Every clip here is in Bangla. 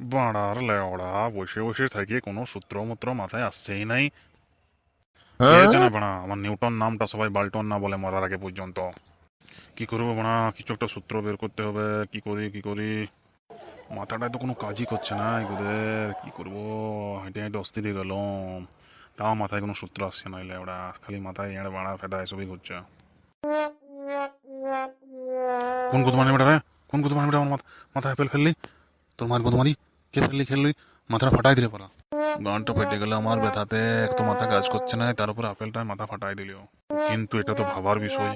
বাড়ার লেওড়া বসে বসে থেকে কোনো সূত্র মূত্র মাথায় আসছেই নাই। কে জানে বাড়া আমার নিউটন নামটা সবাই বাল্টন না বলে মরার আগে পর্যন্ত। কি করব বাড়া কিছু একটা সূত্র বের করতে হবে কি করি কি করি? মাথাটায় তো কোনো কাজই করছে না এগুদের কি করব? হেঁটে হেঁটে অস্থির হয়ে গেলাম। তাও মাথায় কোনো সূত্র আসছে না লেওড়া খালি মাথায় এড়ে বাড়া ফেটা এসবই ঘুরছে কোন কুতুমারি মেটা রে? কোন কুতুমারি মেটা আমার মাথা- মাথায় ফেল ফেললি? তোর মার কুতুমারি কে ফেললি খেললি মাথাটা ফাটাই দিলে পারা গানটা ফেটে গেলে আমার ব্যথাতে এক তো মাথা কাজ করছে না, তার উপর আপেলটায় মাথা ফাটাই দিলিও। কিন্তু এটা তো ভাবার বিষয়।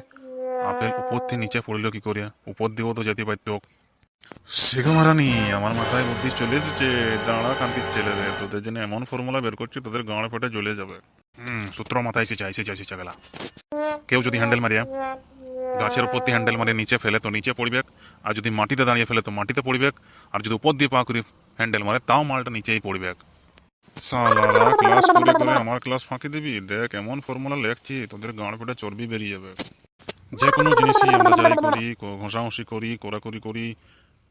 আপেল উপর থেকে নিচে পড়ল কি করে উপর দিয়েও তো যেতে পারতো শেখো মারানি আমার মাথায় বুদ্ধি চলে এসেছে। দাঁড়া কান্তির ছেলে রে, তোদের জন্য এমন ফর্মুলা বের করছি, তোদের গাঁড়ে ফেটে জ্বলে যাবে। হুম, সূত্র মাথায় এসেছে এসেছে এসেছে গেলা। কেউ যদি হ্যান্ডেল মারিয়া, গাছের উপর হ্যান্ডেল মারিয়ে নিচে ফেলে তো নিচে পড়বে। আর যদি মাটিতে দাঁড়িয়ে ফেলে তো মাটিতে পড়বে। আর যদি উপর দিয়ে পা করে হ্যান্ডেল মারে তাও মালটা নিচেই পড়বে সালারা ক্লাস করে করে আমার ক্লাস ফাঁকি দিবি? দেখ এমন ফর্মুলা লেখছি তোদের গাঁড় পেটে চর্বি বেরিয়ে যাবে। যে কোনো জিনিসই আমরা যাই করি ঘষাঘষি করি কোরাকুরি করি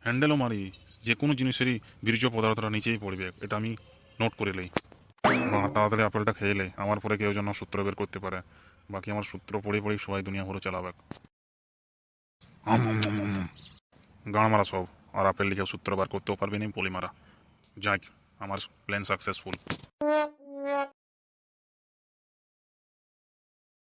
হ্যান্ডেলও মারি যে কোনো জিনিসেরই বীর্য পদার্থটা নিচেই পড়বে এটা আমি নোট করে লই বাহ, তাড়াতাড়ি আপেলটা খেয়ে লে আমার পরে কেউ যেন সূত্র বের করতে পারে। বাকি আমার সূত্র পড়ে পড়েই সবাই দুনিয়া ভরে চালাবে। গান মারা সব। আর আপেল লিখে সূত্র বার করতেও পারবে না পলিমারা। যাক আমার প্ল্যান সাকসেসফুল